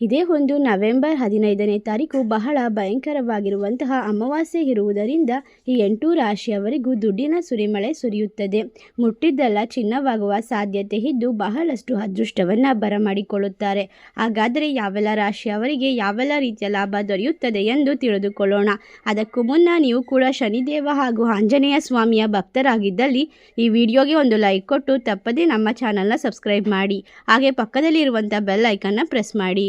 ಇದೇ ಒಂದು ನವೆಂಬರ್ ಹದಿನೈದನೇ ತಾರೀಕು ಬಹಳ ಭಯಂಕರವಾಗಿರುವಂತಹ ಅಮಾವಾಸ್ಯೆ ಇರುವುದರಿಂದ ಈ ಎಂಟು ರಾಶಿಯವರಿಗೂ ದುಡ್ಡಿನ ಸುರಿಮಳೆ ಸುರಿಯುತ್ತದೆ. ಮುಟ್ಟಿದ್ದೆಲ್ಲ ಚಿನ್ನವಾಗುವ ಸಾಧ್ಯತೆ ಇದ್ದು ಬಹಳಷ್ಟು ಅದೃಷ್ಟವನ್ನು ಬರಮಾಡಿಕೊಳ್ಳುತ್ತಾರೆ. ಹಾಗಾದರೆ ಯಾವೆಲ್ಲ ರಾಶಿಯವರಿಗೆ ಯಾವೆಲ್ಲ ರೀತಿಯ ಲಾಭ ದೊರೆಯುತ್ತದೆ ಎಂದು ತಿಳಿದುಕೊಳ್ಳೋಣ. ಅದಕ್ಕೂ ಮುನ್ನ ನೀವು ಕೂಡ ಶನಿದೇವ ಹಾಗೂ ಆಂಜನೇಯ ಸ್ವಾಮಿಯ ಭಕ್ತರಾಗಿದ್ದಲ್ಲಿ ಈ ವಿಡಿಯೋಗೆ ಒಂದು ಲೈಕ್ ಕೊಟ್ಟು ತಪ್ಪದೇ ನಮ್ಮ ಚಾನಲ್ನ ಸಬ್ಸ್ಕ್ರೈಬ್ ಮಾಡಿ. ಹಾಗೆ ಪಕ್ಕದಲ್ಲಿರುವಂಥ ಬೆಲ್ ಐಕನ್ನ ಪ್ರೆಸ್ ಮಾಡಿ.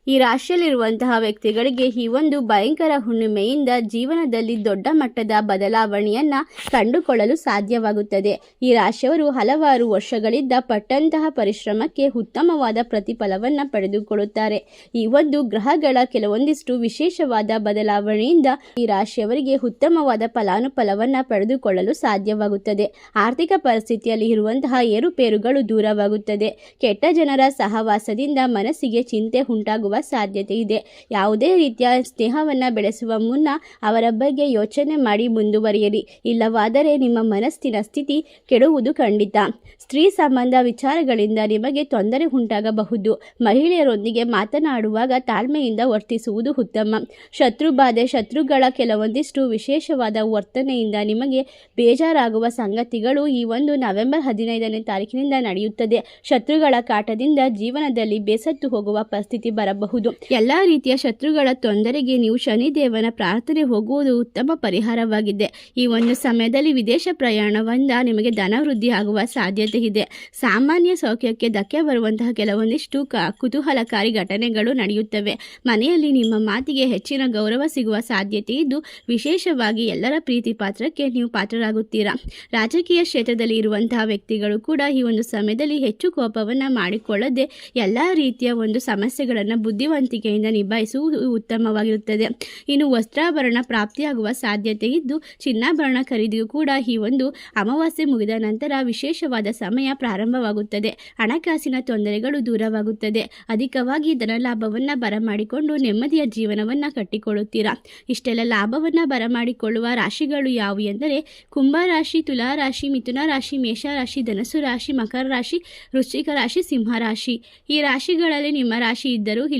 ಈ ರಾಶಿಯಲ್ಲಿರುವಂತಹ ವ್ಯಕ್ತಿಗಳಿಗೆ ಈ ಒಂದು ಭಯಂಕರ ಹುಣ್ಣಿಮೆಯಿಂದ ಜೀವನದಲ್ಲಿ ದೊಡ್ಡ ಮಟ್ಟದ ಬದಲಾವಣೆಯನ್ನ ಕಂಡುಕೊಳ್ಳಲು ಸಾಧ್ಯವಾಗುತ್ತದೆ. ಈ ರಾಶಿಯವರು ಹಲವಾರು ವರ್ಷಗಳಿಂದ ಪಟ್ಟಂತಹ ಪರಿಶ್ರಮಕ್ಕೆ ಉತ್ತಮವಾದ ಪ್ರತಿಫಲವನ್ನ ಪಡೆದುಕೊಳ್ಳುತ್ತಾರೆ. ಈ ಒಂದು ಗ್ರಹಗಳ ಕೆಲವೊಂದಿಷ್ಟು ವಿಶೇಷವಾದ ಬದಲಾವಣೆಯಿಂದ ಈ ರಾಶಿಯವರಿಗೆ ಉತ್ತಮವಾದ ಫಲಾನುಫಲವನ್ನ ಪಡೆದುಕೊಳ್ಳಲು ಸಾಧ್ಯವಾಗುತ್ತದೆ. ಆರ್ಥಿಕ ಪರಿಸ್ಥಿತಿಯಲ್ಲಿ ಇರುವಂತಹ ಏರುಪೇರುಗಳು ದೂರವಾಗುತ್ತದೆ. ಕೆಟ್ಟ ಜನರ ಸಹವಾಸದಿಂದ ಮನಸ್ಸಿಗೆ ಚಿಂತೆ ಉಂಟಾಗುವ ಸಾಧ್ಯತೆ ಇದೆ. ಯಾವುದೇ ರೀತಿಯ ಸ್ನೇಹವನ್ನು ಬೆಳೆಸುವ ಮುನ್ನ ಅವರ ಬಗ್ಗೆ ಯೋಚನೆ ಮಾಡಿ ಮುಂದುವರಿಯಿರಿ. ಇಲ್ಲವಾದರೆ ನಿಮ್ಮ ಮನಸ್ಸಿನ ಸ್ಥಿತಿ ಕೆಡುವುದು ಖಂಡಿತ. ಸ್ತ್ರೀ ಸಂಬಂಧ ವಿಚಾರಗಳಿಂದ ನಿಮಗೆ ತೊಂದರೆ ಉಂಟಾಗಬಹುದು. ಮಹಿಳೆಯರೊಂದಿಗೆ ಮಾತನಾಡುವಾಗ ತಾಳ್ಮೆಯಿಂದ ವರ್ತಿಸುವುದು ಉತ್ತಮ. ಶತ್ರುಬಾಧೆ ಶತ್ರುಗಳ ಕೆಲವೊಂದಿಷ್ಟು ವಿಶೇಷವಾದ ವರ್ತನೆಯಿಂದ ನಿಮಗೆ ಬೇಜಾರಾಗುವ ಸಂಗತಿಗಳು ಈ ಒಂದು ನವೆಂಬರ್ ಹದಿನೈದನೇ ತಾರೀಕಿನಿಂದ ನಡೆಯುತ್ತದೆ. ಶತ್ರುಗಳ ಕಾಟದಿಂದ ಜೀವನದಲ್ಲಿ ಬೇಸತ್ತು ಹೋಗುವ ಪರಿಸ್ಥಿತಿ ಬರಬಹುದು. ಎಲ್ಲ ರೀತಿಯ ಶತ್ರುಗಳ ತೊಂದರೆಗೆ ನೀವು ಶನಿದೇವನ ಪ್ರಾರ್ಥನೆ ಹೋಗುವುದು ಉತ್ತಮ ಪರಿಹಾರವಾಗಿದೆ. ಈ ಒಂದು ಸಮಯದಲ್ಲಿ ವಿದೇಶ ಪ್ರಯಾಣವಂದ ನಿಮಗೆ ಧನ ವೃದ್ಧಿ ಆಗುವ ಸಾಧ್ಯತೆ ಇದೆ. ಸಾಮಾನ್ಯ ಸೌಖ್ಯಕ್ಕೆ ಧಕ್ಕೆ ಬರುವಂತಹ ಕೆಲವೊಂದಿಷ್ಟು ಕುತೂಹಲಕಾರಿ ಘಟನೆಗಳು ನಡೆಯುತ್ತವೆ. ಮನೆಯಲ್ಲಿ ನಿಮ್ಮ ಮಾತಿಗೆ ಹೆಚ್ಚಿನ ಗೌರವ ಸಿಗುವ ಸಾಧ್ಯತೆ ಇದ್ದು, ವಿಶೇಷವಾಗಿ ಎಲ್ಲರ ಪ್ರೀತಿ ಪಾತ್ರಕ್ಕೆ ನೀವು ಪಾತ್ರರಾಗುತ್ತೀರಾ. ರಾಜಕೀಯ ಕ್ಷೇತ್ರದಲ್ಲಿ ಇರುವಂತಹ ವ್ಯಕ್ತಿಗಳು ಕೂಡ ಈ ಒಂದು ಸಮಯದಲ್ಲಿ ಹೆಚ್ಚು ಕೋಪವನ್ನು ಮಾಡಿಕೊಳ್ಳದೆ, ಎಲ್ಲ ರೀತಿಯ ಒಂದು ಸಮಸ್ಯೆಗಳನ್ನು ಬುದ್ಧಿವಂತಿಕೆಯಿಂದ ನಿಭಾಯಿಸುವುದು ಉತ್ತಮವಾಗಿರುತ್ತದೆ. ಇನ್ನು ವಸ್ತ್ರಾಭರಣ ಪ್ರಾಪ್ತಿಯಾಗುವ ಸಾಧ್ಯತೆ ಇದ್ದು, ಚಿನ್ನಾಭರಣ ಖರೀದಿಯು ಕೂಡ ಈ ಒಂದು ಅಮಾವಾಸ್ಯೆ ಮುಗಿದ ನಂತರ ವಿಶೇಷವಾದ ಸಮಯ ಪ್ರಾರಂಭವಾಗುತ್ತದೆ. ಹಣಕಾಸಿನ ತೊಂದರೆಗಳು ದೂರವಾಗುತ್ತದೆ. ಅಧಿಕವಾಗಿ ಧನಲಾಭವನ್ನು ಬರಮಾಡಿಕೊಂಡು ನೆಮ್ಮದಿಯ ಜೀವನವನ್ನು ಕಟ್ಟಿಕೊಳ್ಳುತ್ತೀರಾ? ಇಷ್ಟೆಲ್ಲ ಲಾಭವನ್ನು ಬರಮಾಡಿಕೊಳ್ಳುವ ರಾಶಿಗಳು ಯಾವುವು ಎಂದರೆ, ಕುಂಭ ರಾಶಿ, ತುಲಾ ರಾಶಿ, ಮಿಥುನ ರಾಶಿ, ಮೇಷ ರಾಶಿ, ಧನಸ್ಸು ರಾಶಿ, ಮಕರ ರಾಶಿ, ವೃಶ್ಚಿಕ ರಾಶಿ, ಸಿಂಹ ರಾಶಿ. ಈ ರಾಶಿಗಳಲ್ಲಿ ನಿಮ್ಮ ರಾಶಿ ಇದ್ದರೂ